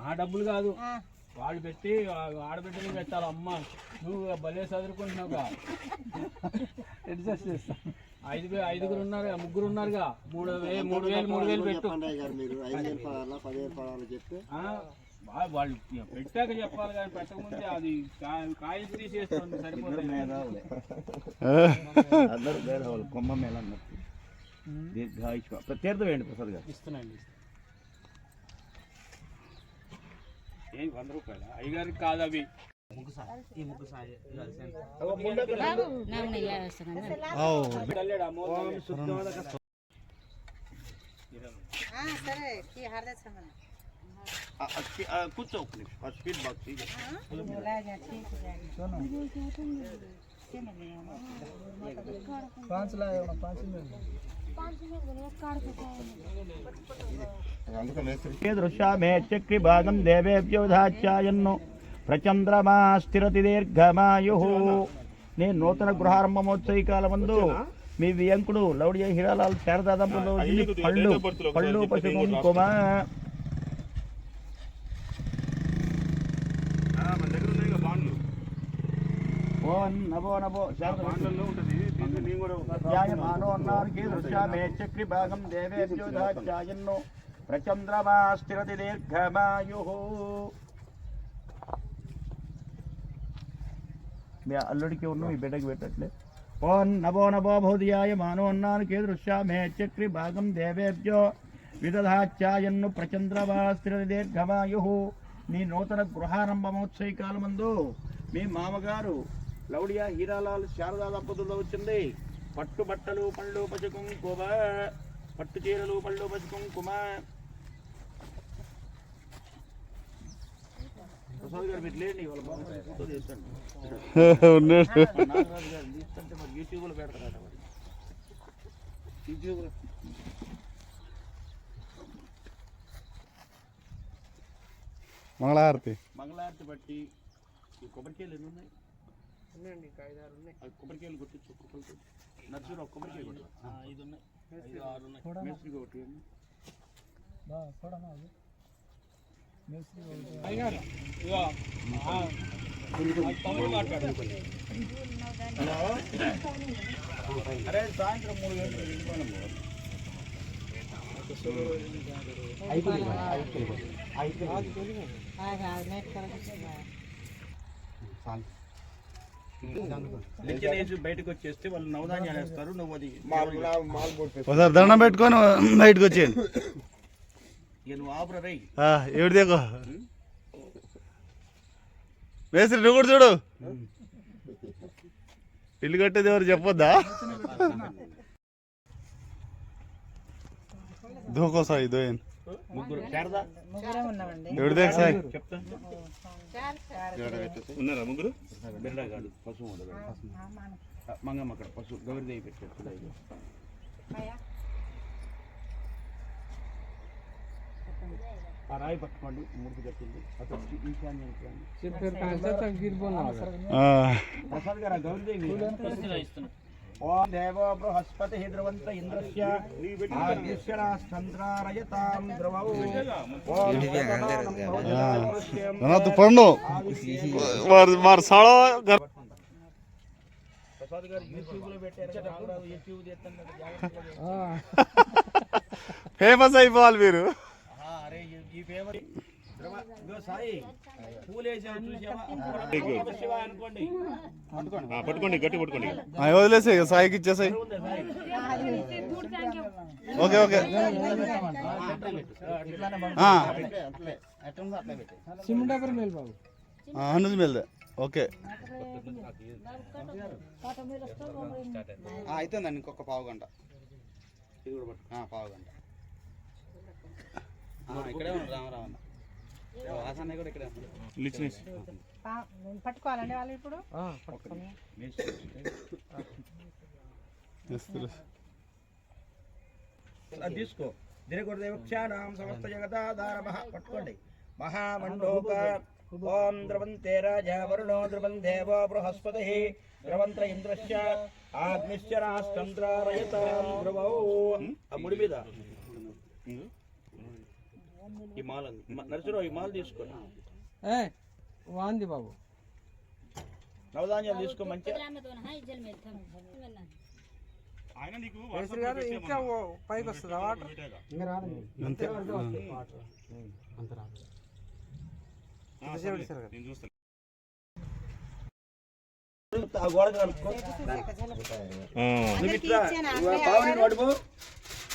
ఆ డబ్బులు కాదు. వాళ్ళు పెట్టి ఆ- ఆడబిడ్డని పెట్టాలి. అమ్మ నువ్వు భలే చదువుకుంటున్నావుగా అడ్జస్ట్ చేస్తా. ఐదు ఐదుగురు ఉన్నారు ముగ్గురు ఉన్నారుగా. మూడు వే మూడు వేలు మూడు వేలు పెట్టు. మీరు. ఐదు వేలు పడాలా పదివేలు పడాలా చెప్తే? వాళ్ళు పెట్టాక చెప్పాలి కానీ పెట్టకముందే అది కా- కాయలు తీసేస్తుంది సరిపోతుంది అందరూ కొమ్మ మేళ అన్నట్టు. దీర్ఘాయుష్మ. తీర్థం వేయండి ప్రసాద్ గారు? ఇస్తున్నాండి ఏం వంద రూపాయలు అయ్యగారికి కాదు అవి తల్లేడు అమ్మో సరే की हार्दिक सम्मान ఆ, ఆ, స్పీ- ఆ, కూర్చో ఒక్క నిమిషం. ఆ స్పీడ్ బాక్స్ ఇయ్యి. बोलाएगा ठीक हो దృశ్యామేక్షక్రిభాగం దేవేభ్యోధాచాయన్ను ప్రచంద్రమా స్థిరతి దీర్ఘమాయు. నేను నూతన గృహారంభమోత్సవి కాలమందు మీ వియంకుడు లౌడి హిరాలాల్ శారదాదంపులో పళ్ళు పళ్ళు పశువులు కుమా ఓ నభో నభో దృశ్యామే చక్రి భాగం దేవేభ్యో దాచాయన్ను ప్రచంద్రమా స్థిరతి దీర్ఘమాయు మీ అల్లుడికి ఉన్న మీ బిడ్డకి పెట్టట్లే. ఓం నభో నభో భౌదియాయ మానో అన్నానికి దృశ్యామే చక్రి భాగం దేవేభ్యో విదధాచాయన్ను ప్రచంద్రమా స్థిరతి దీర్ఘమాయు నీ నూతన గృహారంభమోత్సవ కాలమందు మీ మామగారు లౌడియా హీరాలాల్ శారదా దంపతులతో వచ్చింది. పట్టు బట్టలు పళ్ళు పసి కుంకుమ పట్టు చీరలు పళ్ళు పసి కుంకుమ ప్రసాద్ గారు మీరు లేండి వాళ్ళ నాగరాజు గారు తీస్తుంటే మరి యూట్యూబ్లో పెడతారట మరి. యూట్యూబ్లో. మంగళహారతి. మంగళారతి బట్టి ఈ కొబ్బరికాయలు ఎన్ని ఉన్నాయి? ఉన్నాయండి ఇక ఐదు ఆరు ఉన్నాయి కొబ్బరికాయలు కొట్టచ్చు కొబ్బరికాయలు నర్సులు ఒక కొబ్బరికాయ కొట్టచ్చు ఐదు ఉన్నాయి ఐదు ఆరు ఉన్నాయి మేస్త్రి ఒకటి బా చూడమా అది మేస్త్రి ఒకటి అయ్యారు ఇగో అరే సాయంత్రం మూడు గంటలు అయిపోయింది అయిపోయింది అయిపోయింది బయటకు వచ్చేస్తే వాళ్ళు నవధాన్యాలు వేస్తారు నువ్వు అది ఒకసారి దండం పెట్టుకొని బయటకు వచ్చేయండి. ఇక నువ్వు ఆపరా రై ఏడు దేకో మేస్త్రి నువ్వు కూడా చూడు. ఇల్లు కట్టేది ఎవరు చెప్పొద్దా? దోకో సాయి దోయన్ ముగ్గురు. శారదా? ఉన్నారా ముగ్గురు? బిర్లాగాడు పశువు మంగమ్మ అక్కడ పశువు. గౌరిదేవి పెట్టారు రాయి పట్టుకోండి మూడు కట్టింది. అతను ఈశాన్యం చెప్పారు గౌరిదేవి ఓం దేవో బృహస్పతి ధ్రువంత ఇంద్రస్య ఆదిశ్యరాశ్చంద్రారయతాం ధ్రువౌ. ఓం అనాథ పండు. వారు సాళ ప్రసాద్ గారు యూట్యూబ్లో పెట్టారు యూట్యూబ్ ఫేమస్ అయిపోవాలి మీరు. సాయి. పట్టుకోండి. గట్టి పట్టుకోండి. ఆ, వదిలేసే సాయికి ఇచ్చేసాయి. Okay okay. హనుజ్ మిల్దే ఓకే. అవుతుందండి ఇంకొక పావు గంట. ఇది కూడా పట్టు. ఆ, పావు గంట. ఆ, ఇక్కడే ఉన్నాడు పట్టుకోవాలండి వాళ్ళు ఇప్పుడు తీసుకో దినగురుదేవక్షానాం సమస్త జగదాధార పట్టుకోండి మహామండోక ఓం ద్రవంతే రాజా వరుణో ద్రవం దేవో బృహస్పతి ద్రవంత్ర ఇంద్రశ్చ ఆగ్నిశ్చ రాష్ట్రంద్రారయతాం ధ్రువౌ ఆ ముడి మీద ఈ మాల నరసరావు ఈ మాల తీసుకో వాంది బాబు. నవధాన్యాలు తీసుకో మంచిగా. ఆయన నీకు గారు ఇంకా పైకి వస్తుందా వాటర్? అంతే. నేను చూస్తాను ఆ గోడకు కలుపుకో ఆ. నువ్వు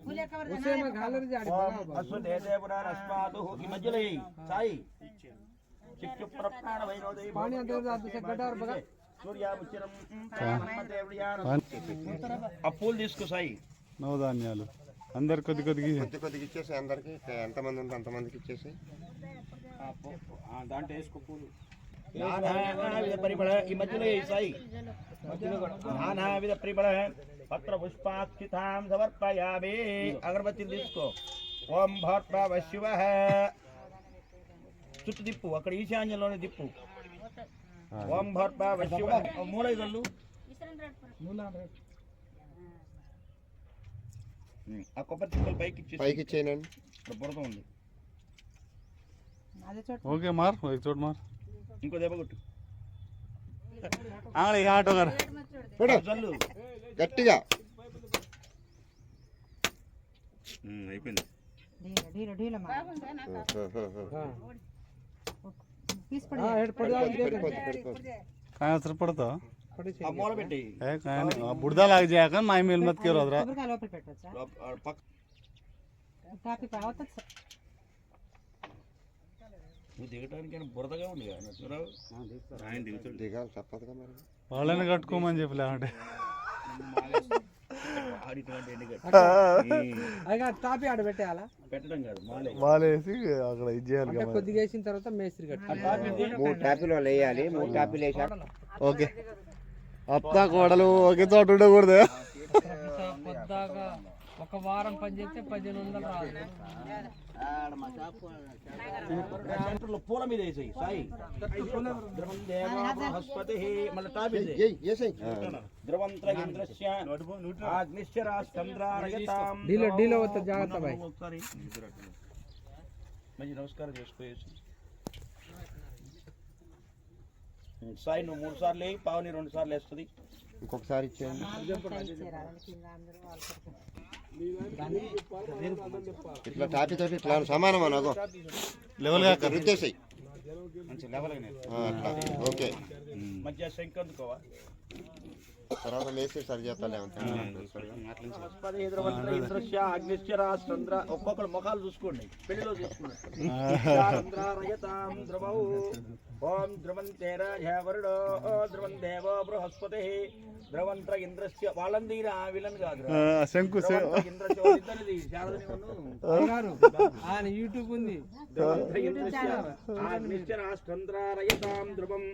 పూలు ఉంటాయి చూడు. అగరబత్తీలు కూడా ముట్టి. కవర్ కవర్ పూలే కవర్ ఓం అస్సు దేదేవుడాన్ అస్మాతు ఈ మధ్యలో వేయి. సాయి చిక్కు ప్రప్రాణ వైనోదయ సూర్యాముచిరం ఆ పూలు తీసుకో సాయి నవధాన్యాలు అందరు కొద్ది కొద్దిగా కొద్ది కొద్దిగా ఇచ్చేసి అందరికి ఎంతమంది ఉంటే అంతమందికి ఇచ్చేసి ఆ, పో- పో. ఆ, దాంట్లో వేసుకో పూలు నానావిధ పరిమళ ఈ మధ్యలో వేయి సాయి నానావిధ పరిమళ పత్ర పుష్పాక్షితాం సమర్పయామి అగరబత్తిని తీసుకో ఓం భర్త శివ చుట్టూ తిప్పు అక్కడ ఈశాన్యంలోనే తిప్పు. ఓం భర్త శివ మూలైదళ్ళు ఆ కొబ్బరి చిప్పలు పైకి ఇచ్చేసి పైకి ఇచ్చేయనండి ఇక్కడ బురద ఉంది. అదే చోట. ఓకే మార్ ఒక చోటు మార్. ఇంకో దెబ్బ కొట్టు. ఆడ ఈ ఆటో గారు. గట్టిగా. అయిపోయింది. కాయసర పడతా ఆ మూల పెట్టి. ఏ కాయని బుడ్దా లాగా చేయక మా మేలు మత్కే రోదరా నువ్వు దిగటానికి బురదగా ఉంది కదా నరసింహరావు. ఆయన దిగుతాడు దిగాలి తప్పదుగా మరి వాళ్ళని కట్టుకోమని చెప్పి లేకుంటే ఆడిటువంటి ఎన్నిక అయ్యా తాపి ఆడ పెట్టేయాలా పెట్టడం కాదు మాలే వాళ్ళేసి అక్కడ ఇది చేయాలి కదా మరి. కొద్దిగా వేసిన తర్వాత మేస్త్రి కట్టి మూడు వేయాలి మూడు వేసాక ఓకే అత్త కోడలు ఒకే చోట ఉండకూడదు ఒక వారం పని చేస్తే పదిహేను వందలు రాదు సెంటర్లో పూల మీద వేసేయి సాయి ద్రవం దేవా బృహస్పతి మళ్ళీ టాప్ ఇది. ఏయ్ వేసేయ్ ద్రవంత్ర ఇంద్రస్య ఆగ్నిశ్చ రాష్ట్రంద్రారయతాం డీలో డీలో వస్తుంది జాగ్రత్త బాయ్ ఒకసారి మంచి నమస్కారం చేసుకోవచ్చు సాయి నువ్వు మూడు సార్లు వేయి పావుని రెండు సార్లు వేస్తుంది ఇంకొకసారి ఇచ్చేయండి ఇట్లా టాపి తోటి ఇట్లా సమానం అనగో లెవెల్గా రుద్దేసాయి. మంచి లెవెల్ అట్లా. ఓకే. మంచిగా శంకు అందుకోవా తర్వాత సరి. చేస్తాలే రాష్ట్రంద్ర ఒక్కొక్కరు ముఖాలు చూసుకోండి. పెళ్ళిలో ఓం ద్రవంతే రాజావరుడో ద్రవం దేవో బృహస్పతి. ద్రవంత్ర ఇంద్రస్య వాళ్ళని తీరా వీళ్ళని కాదు శంకు. ఆయన యూట్యూబ్ ఉంది. ధ్రువం